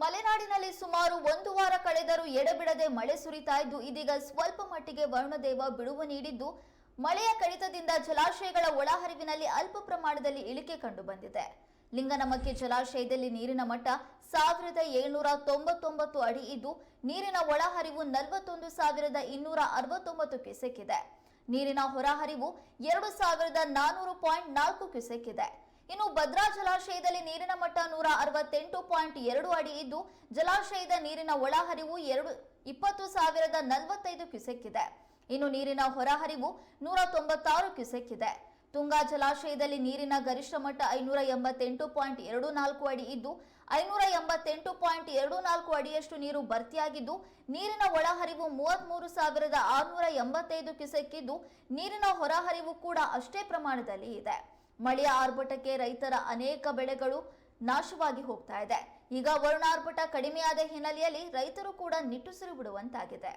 ಮಲೆನಾಡಿನಲ್ಲಿ ಸುಮಾರು ಒಂದು ವಾರ ಕಳೆದರೂ ಎಡಬಿಡದೆ ಮಳೆ ಸುರಿತಾ ಇದ್ದು, ಇದೀಗ ಸ್ವಲ್ಪ ಮಟ್ಟಿಗೆ ವರುಣದೇವ ಬಿಡುವು ನೀಡಿದ್ದು, ಮಳೆಯ ಕಡಿತದಿಂದ ಜಲಾಶಯಗಳ ಒಳಹರಿವಿನಲ್ಲಿ ಅಲ್ಪ ಪ್ರಮಾಣದಲ್ಲಿ ಇಳಿಕೆ ಕಂಡು ಬಂದಿದೆ ಲಿಂಗನಮಕ್ಕಿ ಜಲಾಶಯದಲ್ಲಿ ನೀರಿನ ಮಟ್ಟ ಸಾವಿರದ ಏಳ್ನೂರ ತೊಂಬತ್ತೊಂಬತ್ತು ಅಡಿ ಇದ್ದು, ನೀರಿನ ಒಳಹರಿವು ನಲವತ್ತೊಂದು ಸಾವಿರದ ಇನ್ನೂರ ಅರವತ್ತೊಂಬತ್ತು ಕ್ಯೂಸೆಕ್ ಇದೆ. ನೀರಿನ ಹೊರಹರಿವು ಎರಡು ಸಾವಿರದ ನಾನೂರು ಪಾಯಿಂಟ್ ನಾಲ್ಕು ಕ್ಯೂಸೆಕ್ ಇದೆ. ಇನ್ನು ಭದ್ರಾ ಜಲಾಶಯದಲ್ಲಿ ನೀರಿನ ಮಟ್ಟ ನೂರ ಅರವತ್ತೆಂಟು ಪಾಯಿಂಟ್ ಎರಡು ಅಡಿ ಇದ್ದು, ಜಲಾಶಯದ ನೀರಿನ ಒಳಹರಿವು ಎರಡು, ಇಪ್ಪತ್ತು ಸಾವಿರದ ನಲವತ್ತೈದು ಕ್ಯೂಸೆಕ್ ಇದೆ ಇನ್ನು ನೀರಿನ ಹೊರಹರಿವು ನೂರ ತೊಂಬತ್ತಾರು ಕ್ಯೂಸೆಕ್ ಇದೆ ತುಂಗಾ ಜಲಾಶಯದಲ್ಲಿ ನೀರಿನ ಗರಿಷ್ಠ ಮಟ್ಟ ಐನೂರ ಎಂಬತ್ತೆಂಟು ಪಾಯಿಂಟ್ ಎರಡು ನಾಲ್ಕು ಅಡಿ ಇದ್ದು, ಐನೂರ ಎಂಬತ್ತೆಂಟು ಪಾಯಿಂಟ್ ಎರಡು ನಾಲ್ಕು ಅಡಿಯಷ್ಟು ನೀರು ಭರ್ತಿಯಾಗಿದ್ದು, ನೀರಿನ ಒಳಹರಿವು ಮೂವತ್ಮೂರು ಸಾವಿರದ ಆರುನೂರ ಎಂಬತ್ತೈದು ಕ್ಯೂಸೆಕ್ ಇದ್ದು ನೀರಿನ ಹೊರಹರಿವು ಕೂಡ ಅಷ್ಟೇ ಪ್ರಮಾಣದಲ್ಲಿ ಇದೆ. ಮಳೆಯ ಆರ್ಭಟಕ್ಕೆ ರೈತರ ಅನೇಕ ಬೆಳೆಗಳು ನಾಶವಾಗಿ ಹೋಗ್ತಾ ಇದೆ. ಈಗ ವರುಣಾರ್ಭಟ ಕಡಿಮೆಯಾದ ಹಿನ್ನೆಲೆಯಲ್ಲಿ ರೈತರು ಕೂಡ ನಿಟ್ಟುಸಿರು ಬಿಡುವಂತಾಗಿದೆ.